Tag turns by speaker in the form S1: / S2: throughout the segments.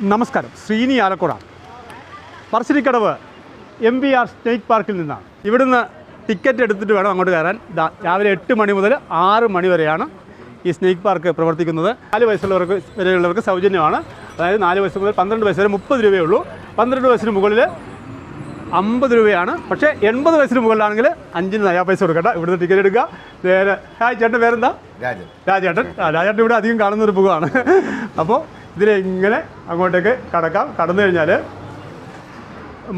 S1: നമസ്കാരം. Sreeni Alakkuda Parassinikkadavu M V R snake പാർക്കിൽ നിന്നാണ്. ഇവിടുന്ന് ടിക്കറ്റ് എടുത്തിട്ട് വേണം അങ്ങോട്ട് കയറാൻ. രാവിലെ എട്ട് മണി മുതൽ ആറ് മണി വരെയാണ് ഈ സ്നേക്ക് പാർക്ക് പ്രവർത്തിക്കുന്നത്. നാല് വയസ്സുള്ളവർക്ക് വരെയുള്ളവർക്ക് സൗജന്യമാണ്. അതായത് നാല് വയസ്സ് മുതൽ പന്ത്രണ്ട് വയസ്സ് വരെ മുപ്പത് രൂപയേ ഉള്ളൂ പന്ത്രണ്ട് വയസ്സിന് മുകളിൽ അമ്പത് രൂപയാണ്. പക്ഷേ എൺപത് വയസ്സിന് മുകളിലാണെങ്കിൽ അഞ്ചിന് നയാ പൈസ കൊടുക്കട്ടെ ഇവിടുന്ന് ടിക്കറ്റ് എടുക്കുക. നേരെ ഹായ് ചേട്ടന്റെ പേരെന്താ? രാജേട്ടൻ. രാജേട്ടൻ ഇവിടെ അധികം കാണുന്ന ഒരു മുഖമാണ്. അപ്പോൾ ഇതിലെ ഇങ്ങനെ അങ്ങോട്ടേക്ക് കടക്കാം? കടന്നു കഴിഞ്ഞാൽ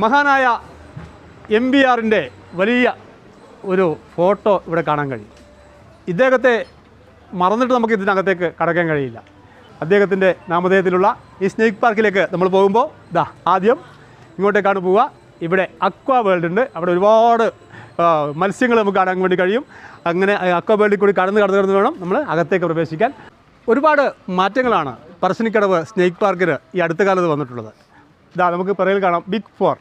S1: മഹാനായ എം ബി ആറിന്റെ വലിയ ഒരു ഫോട്ടോ ഇവിടെ കാണാൻ കഴിയും. ഇദ്ദേഹത്തെ മറന്നിട്ട് നമുക്ക് ഇതിനകത്തേക്ക് കടക്കാൻ കഴിയില്ല. അദ്ദേഹത്തിന്റെ നാമധേയത്തിലുള്ള ഈ സ്നേക്ക് പാർക്കിലേക്ക് നമ്മൾ പോകുമ്പോൾ ഇതാ ആദ്യം ഇങ്ങോട്ടേക്കാണ് പോവുക. ഇവിടെ അക്വ വേൾഡ് ഉണ്ട്. അവിടെ ഒരുപാട് മത്സ്യങ്ങൾ നമുക്ക് കാണാൻ വേണ്ടി കഴിയും. അങ്ങനെ അക്വ വേൾഡിൽ കൂടി കടന്ന് കടന്ന് കടന്ന് വേണം നമ്മൾ അകത്തേക്ക് പ്രവേശിക്കാൻ. ഒരുപാട് മാറ്റങ്ങളാണ് പറശ്ശിനിക്കടവ് സ്നേക്ക് പാർക്കിന് ഈ അടുത്ത കാലത്ത് വന്നിട്ടുള്ളത്. ഇതാ നമുക്ക് പിറയിൽ കാണാം. ബിഗ് ഫോർ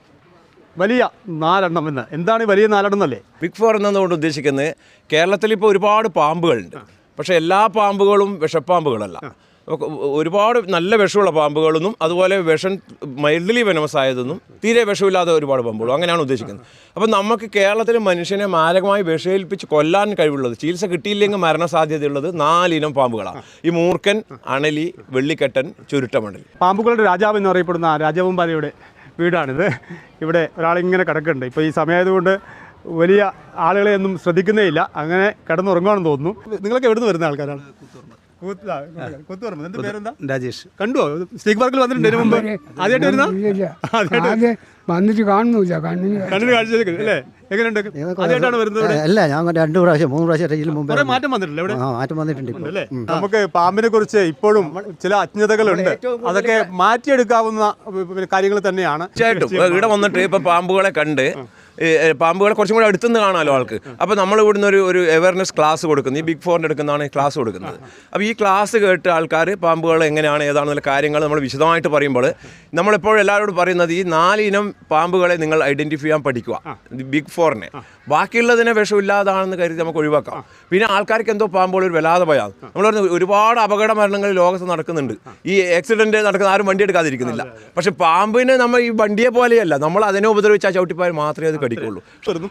S1: വലിയ നാലെണ്ണം എന്ന്. എന്താണ് വലിയ നാലെണ്ണം എന്നല്ലേ?
S2: ബിഗ് ഫോർ എന്നതുകൊണ്ട് ഉദ്ദേശിക്കുന്നത് കേരളത്തിൽ ഇപ്പോൾ ഒരുപാട് പാമ്പുകളുണ്ട്. പക്ഷേ എല്ലാ പാമ്പുകളും വിഷപ്പാമ്പുകളല്ല. ഒരുപാട് നല്ല വിഷമുള്ള പാമ്പുകളൊന്നും അതുപോലെ വിഷം മൈൽഡ്ലി വെനമസ് ആയതൊന്നും തീരെ വിഷമില്ലാത്ത ഒരുപാട് പാമ്പുകളും. അങ്ങനെയാണ് ഉദ്ദേശിക്കുന്നത്. അപ്പം നമുക്ക് കേരളത്തിൽ മനുഷ്യനെ മാരകമായി വിഷയിൽപ്പിച്ച് കൊല്ലാൻ കഴിവുള്ളത് ചികിത്സ കിട്ടിയില്ലെങ്കിൽ മരണസാധ്യതയുള്ളത് നാലിനം പാമ്പുകളാണ്. ഈ മൂർക്കൻ അണലി വെള്ളിക്കെട്ടൻ ചുരുട്ടമണലി.
S1: പാമ്പുകളുടെ രാജാവ് എന്ന് പറയപ്പെടുന്ന രാജവമ്പാലയുടെ വീടാണിത്. ഇവിടെ ഒരാളിങ്ങനെ കിടക്കുന്നുണ്ട്. ഇപ്പോൾ ഈ സമയമായതുകൊണ്ട് വലിയ ആളുകളെ ഒന്നും ശ്രദ്ധിക്കുന്നേ ഇല്ല. അങ്ങനെ കിടന്നുറങ്ങുകയാണെന്ന് തോന്നുന്നു. നിങ്ങളൊക്കെ എവിടെ നിന്ന് വരുന്ന ആൾക്കാരാണ്? കൂത്തുപറമ്പ്. നിന്റെ പേരെന്താ?
S3: രാജേഷ്.
S1: കണ്ടുവോ? സ്നേക്ക് പാർക്കിൽ വന്നിട്ടുണ്ട് മുമ്പ്? ആദ്യമായിട്ട് വരുന്ന
S4: ഇല്ല ആദ്യം വന്നിട്ട് കാണുന്നില്ല കണ്ണിന്
S1: അല്ലേ? എങ്ങനെയുണ്ട്? ആദ്യമായിട്ടാണ് വരുന്നത്
S3: അല്ല ഞാൻ രണ്ടു പ്രാവശ്യം മൂന്ന് പ്രാവശ്യം മുമ്പ്
S1: കുറെ മാറ്റം വന്നിട്ടില്ല ഇവിടെ?
S3: ആ മാറ്റം വന്നിട്ടുണ്ട്
S1: അല്ലേ നമുക്ക് പാമ്പിനെ കുറിച്ച് ഇപ്പോഴും ചില അജ്ഞതകളുണ്ട്. അതൊക്കെ മാറ്റിയെടുക്കാവുന്ന കാര്യങ്ങൾ തന്നെയാണ്.
S2: തീർച്ചയായിട്ടും. ഇവിടെ വന്നിട്ട് ഇപ്പൊ പാമ്പുകളെ കണ്ട് പാമ്പുകളെ കുറച്ചും കൂടെ അടുത്തുനിന്ന് കാണാമല്ലോ ആൾക്ക്. അപ്പോൾ നമ്മൾ ഇവിടുന്ന് ഒരു ഒരു അവയർനെസ് ക്ലാസ് കൊടുക്കുന്നത് ഈ ബിഗ് ഫോറിന്റെ എടുക്കുന്നതാണ് ഈ ക്ലാസ് കൊടുക്കുന്നത്. അപ്പോൾ ഈ ക്ലാസ് കേട്ട് ആൾക്കാർ പാമ്പുകൾ എങ്ങനെയാണ് ഏതാണെന്നുള്ള കാര്യങ്ങൾ നമ്മൾ വിശദമായിട്ട് പറയുമ്പോൾ നമ്മളെപ്പോഴും എല്ലാവരോടും പറയുന്നത് ഈ നാലിനം പാമ്പുകളെ നിങ്ങൾ ഐഡന്റിഫൈ ചെയ്യാൻ പഠിക്കുക. ബിഗ് ഫോറിനെ ബാക്കിയുള്ളതിനെ വിഷമില്ലാതാണെന്ന് കരുതി നമുക്ക് ഒഴിവാക്കാം. പിന്നെ ആൾക്കാർക്ക് എന്തോ പാമ്പുകൾ ഒരു വല്ലാതെ ഭയമാണ് നമ്മൾ പറഞ്ഞു ഒരുപാട് അപകട മരണങ്ങൾ ലോകത്ത് നടക്കുന്നുണ്ട്. ഈ ആക്സിഡന്റ് നടക്കുന്ന ആരും വണ്ടി എടുക്കാതിരിക്കുന്നില്ല. പക്ഷേ പാമ്പിനെ നമ്മൾ ഈ വണ്ടിയെ പോലെയല്ല. നമ്മൾ അതിനെ ഉപദ്രവിച്ചാൽ ചവിട്ടിപ്പോയാൽ മാത്രമേ അത് കടിക്കുള്ളൂ.
S1: വരുന്നു.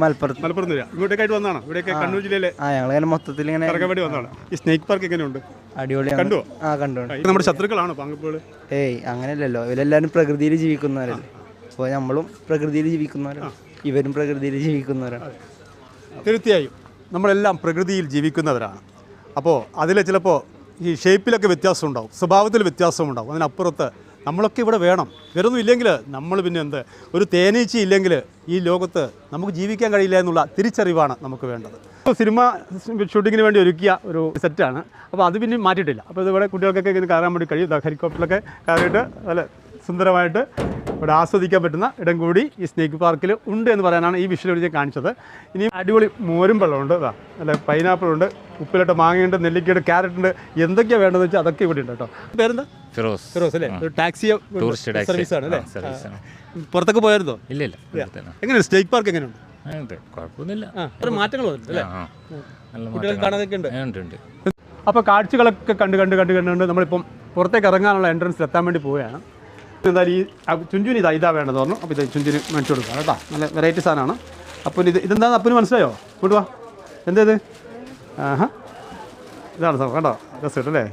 S3: മലപ്പുറത്ത്.
S1: മലപ്പുറം ജില്ല ഇങ്ങോട്ടേക്കായിട്ട് വന്നാണ്? ഇവിടെയൊക്കെ കണ്ണൂർ ജില്ലയിലെ
S3: ആ ഞങ്ങളിങ്ങനെ മൊത്തത്തിൽ ഇങ്ങനെ
S1: കറക്കാൻ വേണ്ടി വന്നതാണ്. ഈ സ്നേക്ക് പാർക്ക് എങ്ങനെയുണ്ട്?
S3: അടിപൊളിയാണ്.
S1: കണ്ടോ
S3: ആ കണ്ടു
S1: ഇത് നമ്മുടെ ശത്രുക്കളാണോ പാമ്പുകൾ
S3: ഏയ് അങ്ങനെയല്ലല്ലോ. ഇവരെല്ലാവരും പ്രകൃതിയിൽ ജീവിക്കുന്നവരല്ലേ. അപ്പോൾ നമ്മളും പ്രകൃതിയിൽ ജീവിക്കുന്നവരാണ് ഇവരും പ്രകൃതിയിൽ ജീവിക്കുന്നവരാണ്
S1: തീർച്ചയായും നമ്മളെല്ലാം പ്രകൃതിയിൽ ജീവിക്കുന്നവരാണ്. അപ്പോൾ അതിൽ ചിലപ്പോൾ ഈ ഷേപ്പിലൊക്കെ വ്യത്യാസം ഉണ്ടാവും സ്വഭാവത്തിൽ വ്യത്യാസം ഉണ്ടാവും അതിനപ്പുറത്ത് നമ്മളൊക്കെ ഇവിടെ വേണം. വേറൊന്നും ഇല്ലെങ്കിൽ നമ്മൾ പിന്നെ എന്ത്? ഒരു തേനീച്ച ഇല്ലെങ്കിൽ ഈ ലോകത്ത് നമുക്ക് ജീവിക്കാൻ കഴിയില്ല എന്നുള്ള തിരിച്ചറിവാണ് നമുക്ക് വേണ്ടത്. സിനിമ ഷൂട്ടിങ്ങിന് വേണ്ടി ഒരുക്കിയ ഒരു സെറ്റാണ്. അപ്പോൾ അത് പിന്നെ മാറ്റിയിട്ടില്ല. അപ്പോൾ ഇതിവിടെ കുട്ടികൾക്കൊക്കെ ഇങ്ങനെ കയറാൻ വേണ്ടി കഴിയും. ഹെലികോപ്റ്ററിലൊക്കെ കയറിയിട്ട് നല്ല സുന്ദരമായിട്ട് ഇവിടെ ആസ്വദിക്കാൻ പറ്റുന്ന ഇടം കൂടി ഈ സ്നേക്ക് പാർക്കിൽ ഉണ്ട് എന്ന് പറയാനാണ് ഈ വിഷയം ഞാൻ കാണിച്ചത്. ഇനി അടിപൊളി മോരും വെള്ളമുണ്ട് അതാ അല്ല പൈനാപ്പിൾ ഉണ്ട് ഉപ്പിലിട്ട മാങ്ങയുണ്ട് നെല്ലിക്കയുണ്ട് ക്യാരറ്റ് ഉണ്ട് എന്തൊക്കെയാണ് വേണ്ടതെന്ന് വെച്ചാൽ അതൊക്കെ ഇവിടെ ഉണ്ട് കേട്ടോ. പേരെന്താ?
S5: ഫിറോസ്.
S1: ഫിറോസ് അല്ലേ? ഒരു ടാക്സി
S5: ടൂറിസ്റ്റ്.
S1: സർവീസ് ആണ് അല്ലേ?
S5: സർവീസ് ആണ്.
S1: പുറത്തൊക്കെ പോയായിരുന്നോ?
S5: ഇല്ല ഇല്ല.
S1: എങ്ങനെയാണ് സ്നേക്ക് പാർക്ക് എങ്ങനെയുണ്ട്?
S5: അപ്പൊ കുഴപ്പമൊന്നുമില്ല.
S1: മാറ്റങ്ങൾ അപ്പോൾ കാഴ്ചകളൊക്കെ കണ്ട് കണ്ട് കണ്ട് കണ്ടുകൊണ്ട് നമ്മളിപ്പം പുറത്തേക്ക് ഇറങ്ങാനുള്ള എൻട്രൻസിൽ എത്താൻ വേണ്ടി പോവുകയാണ്. എന്തായാലും ഈ ആ ഇതാ ഇതാ വേണ്ടത് പറഞ്ഞു. അപ്പോൾ ഇത് ചുഞ്ചുനി മേടിച്ചു കൊടുക്കുക കേട്ടോ. നല്ല വെറൈറ്റി സാധനമാണ്. അപ്പം ഇത് ഇതെന്താന്ന് അപ്പന് മനസ്സിലായോ? ഇങ്ങോട്ട് വാ. എന്താ ഇത്? ആഹാ. ഇതാണ് സാർ കേട്ടോ രസം അല്ലേ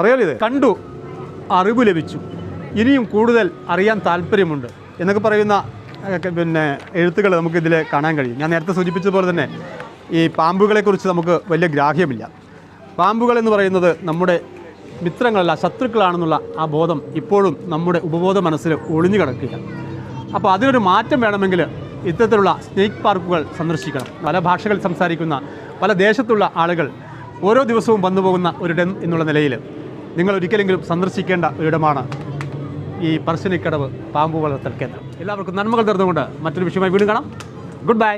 S1: അറിയാലോ ഇത്? കണ്ടു. അറിവ് ലഭിച്ചു. ഇനിയും കൂടുതൽ അറിയാൻ താല്പര്യമുണ്ട് എന്നൊക്കെ പറയുന്ന പിന്നെ എഴുത്തുകൾ നമുക്കിതിൽ കാണാൻ കഴിയും. ഞാൻ നേരത്തെ സൂചിപ്പിച്ചതുപോലെ തന്നെ ഈ പാമ്പുകളെക്കുറിച്ച് നമുക്ക് വലിയ ഗ്രാഹ്യമില്ല. പാമ്പുകൾ എന്ന് പറയുന്നത് നമ്മുടെ മിത്രങ്ങളല്ല ശത്രുക്കളാണെന്നുള്ള ആ ബോധം ഇപ്പോഴും നമ്മുടെ ഉപബോധ മനസ്സിൽ ഒളിഞ്ഞു കിടക്കുക അപ്പോൾ അതിനൊരു മാറ്റം വേണമെങ്കിൽ ഇത്തരത്തിലുള്ള സ്നേക്ക് പാർക്കുകൾ സന്ദർശിക്കണം. പല ഭാഷകൾ സംസാരിക്കുന്ന പല ദേശത്തുള്ള ആളുകൾ ഓരോ ദിവസവും വന്നു പോകുന്ന ഒരിടം എന്നുള്ള നിലയിൽ നിങ്ങൾ ഒരിക്കലെങ്കിലും സന്ദർശിക്കേണ്ട ഒരിടമാണ് ഈ പറശ്ശിനിക്കടവ് പാമ്പ് വളർത്തൽ കേന്ദ്രം. എല്ലാവർക്കും നന്മകൾ തീർന്നുകൊണ്ട് മറ്റൊരു വിഷയമായി വീണ്ടും കാണാം. Good bye